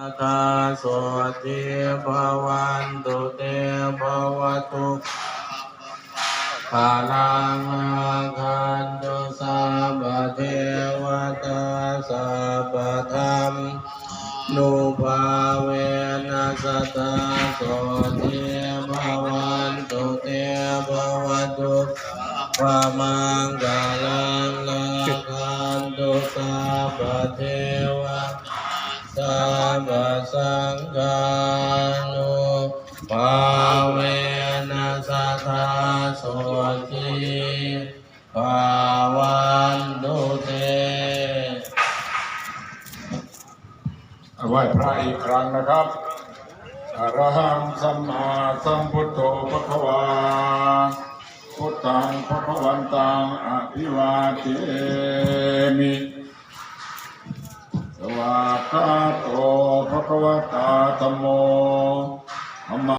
อาคาโสติภวันตุเตภวตุภาลังอาคันตุสัพเทวตาสัพธรรมนุภาเวนัสตตาโสติภวันตุเตภวตุภามังกาลังลาคันตุสัพเทวะ สัมสังฆานุภาเวนัสสทธาโสติภาวันตุเตไหว้พระอีกครั้งนะครับอะระหังสัมมาสัมพุทโธพระควาพุทธังพระควันตังอภิวาเทมิ วะตาโตภะคะวะตาธโม